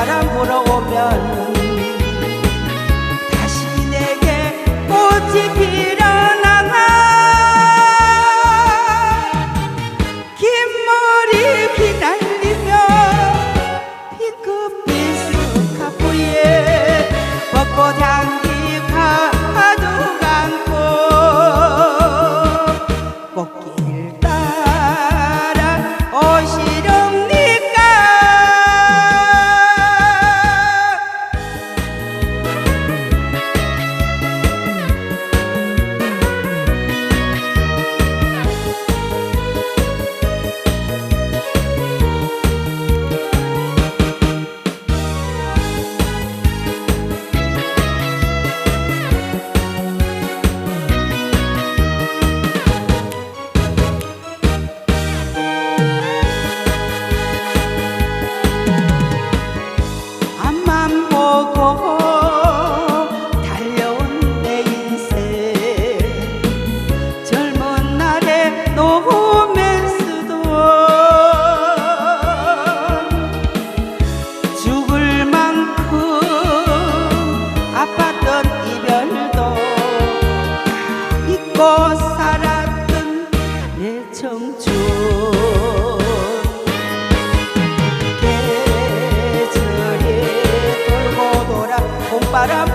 바람 불어오면 달려온 내 인생. 젊은 날에 노맨스도 죽을 만큼 아팠던 이별도 잊고 살았던 내 청춘. para